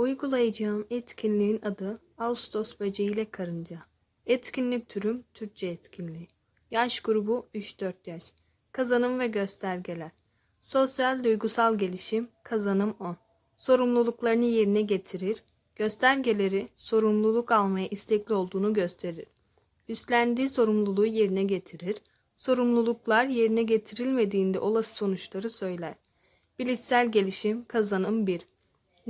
Uygulayacağım etkinliğin adı Ağustos böceği ile karınca. Etkinlik türüm Türkçe etkinliği. Yaş grubu 3-4 yaş. Kazanım ve göstergeler. Sosyal duygusal gelişim kazanım 10. Sorumluluklarını yerine getirir. Göstergeleri sorumluluk almaya istekli olduğunu gösterir. Üstlendiği sorumluluğu yerine getirir. Sorumluluklar yerine getirilmediğinde olası sonuçları söyler. Bilişsel gelişim kazanım 1.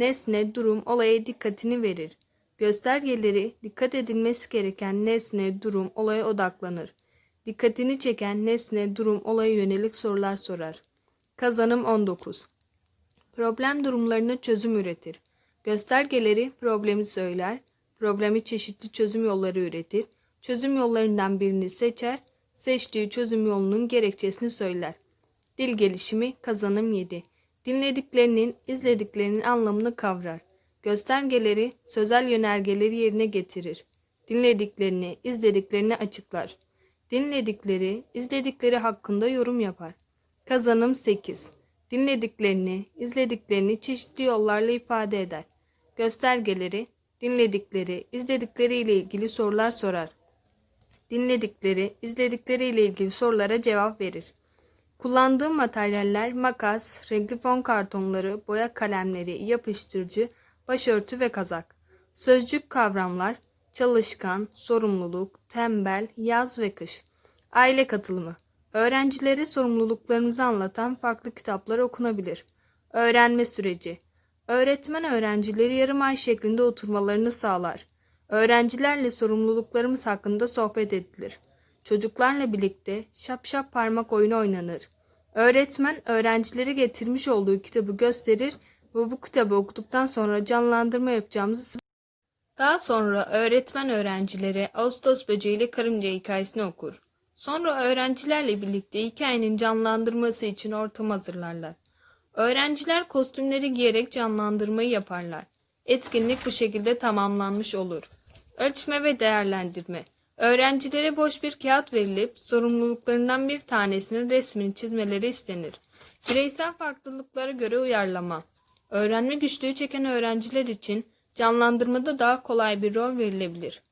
Nesne, durum, olaya dikkatini verir. Göstergeleri dikkat edilmesi gereken nesne, durum, olaya odaklanır. Dikkatini çeken nesne, durum, olaya yönelik sorular sorar. Kazanım 19. Problem durumlarına çözüm üretir. Göstergeleri problemi söyler, problemi çeşitli çözüm yolları üretir, çözüm yollarından birini seçer, seçtiği çözüm yolunun gerekçesini söyler. Dil gelişimi kazanım 7. Dinlediklerinin, izlediklerinin anlamını kavrar. Göstergeleri, sözel yönergeleri yerine getirir. Dinlediklerini, izlediklerini açıklar. Dinledikleri, izledikleri hakkında yorum yapar. Kazanım 8. Dinlediklerini, izlediklerini çeşitli yollarla ifade eder. Göstergeleri, dinledikleri, izledikleri ile ilgili sorular sorar. Dinledikleri, izledikleri ile ilgili sorulara cevap verir. Kullandığı materyaller makas, renkli fon kartonları, boya kalemleri, yapıştırıcı, başörtü ve kazak. Sözcük kavramlar çalışkan, sorumluluk, tembel, yaz ve kış. Aile katılımı. Öğrencilere sorumluluklarımızı anlatan farklı kitaplar okunabilir. Öğrenme süreci. Öğretmen öğrencileri yarım ay şeklinde oturmalarını sağlar. Öğrencilerle sorumluluklarımız hakkında sohbet edilir. Çocuklarla birlikte şap şap parmak oyunu oynanır. Öğretmen öğrencilere getirmiş olduğu kitabı gösterir ve bu kitabı okuduktan sonra canlandırma yapacağımızı daha sonra öğretmen öğrencilere Ağustos böceği ile karınca hikayesini okur. Sonra öğrencilerle birlikte hikayenin canlandırması için ortam hazırlarlar. Öğrenciler kostümleri giyerek canlandırmayı yaparlar. Etkinlik bu şekilde tamamlanmış olur. Ölçme ve değerlendirme. Öğrencilere boş bir kağıt verilip sorumluluklarından bir tanesinin resmini çizmeleri istenir. Bireysel farklılıklara göre uyarlama. Öğrenme güçlüğü çeken öğrenciler için canlandırmada daha kolay bir rol verilebilir.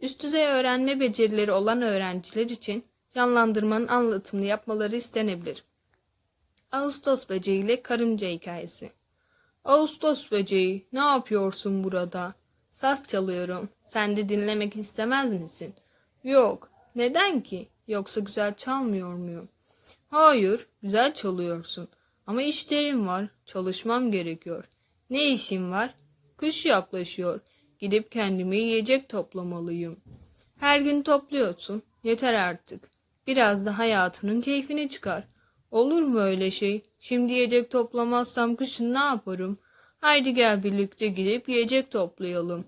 Üst düzey öğrenme becerileri olan öğrenciler için canlandırmanın anlatımını yapmaları istenebilir. Ağustos böceği ile karınca hikayesi. Ağustos böceği, ne yapıyorsun burada? Saz çalıyorum. Sen de dinlemek istemez misin? Yok. Neden ki? Yoksa güzel çalmıyor muyum? Hayır, güzel çalıyorsun. Ama işlerim var. Çalışmam gerekiyor. Ne işin var? Kış yaklaşıyor. Gidip kendime yiyecek toplamalıyım. Her gün topluyorsun. Yeter artık. Biraz da hayatının keyfini çıkar. Olur mu öyle şey? Şimdi yiyecek toplamazsam kışın ne yaparım? Haydi gel birlikte gidip yiyecek toplayalım.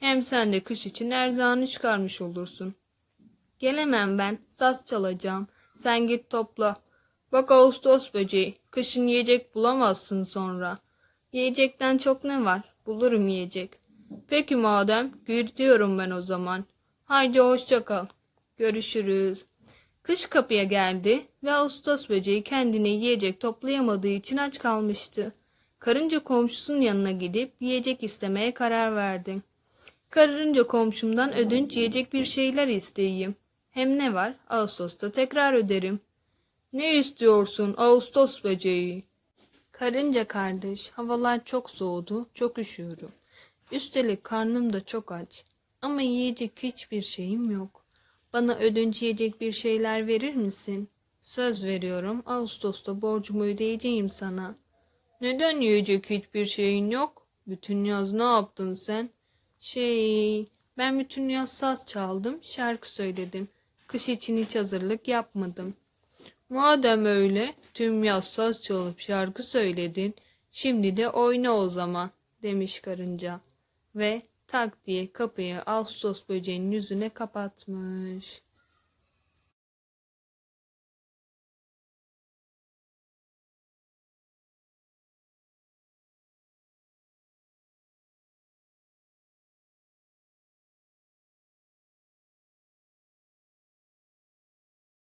Hem sen de kış için erzağını çıkarmış olursun. Gelemem ben. Saz çalacağım. Sen git topla. Bak Ağustos böceği. Kışın yiyecek bulamazsın sonra. Yiyecekten çok ne var? Bulurum yiyecek. Peki madem. Gidiyorum ben o zaman. Haydi hoşça kal. Görüşürüz. Kış kapıya geldi ve Ağustos böceği kendine yiyecek toplayamadığı için aç kalmıştı. Karınca komşusunun yanına gidip yiyecek istemeye karar verdi. Karınca komşumdan ödünç yiyecek bir şeyler isteyeyim. Hem ne var? Ağustos'ta tekrar öderim. Ne istiyorsun Ağustos böceği? Karınca kardeş, havalar çok soğudu, çok üşüyorum. Üstelik karnım da çok aç. Ama yiyecek hiçbir şeyim yok. Bana ödünç yiyecek bir şeyler verir misin? Söz veriyorum, Ağustos'ta borcumu ödeyeceğim sana. Neden yiyecek hiçbir şeyin yok? Bütün yaz ne yaptın sen? Şey, ben bütün yaz saz çaldım, şarkı söyledim. Kış için hiç hazırlık yapmadım. Madem öyle, tüm yaz saz çalıp şarkı söyledin, şimdi de oyna o zaman, demiş karınca. Ve tak diye kapıyı Ağustos böceğinin yüzüne kapatmış.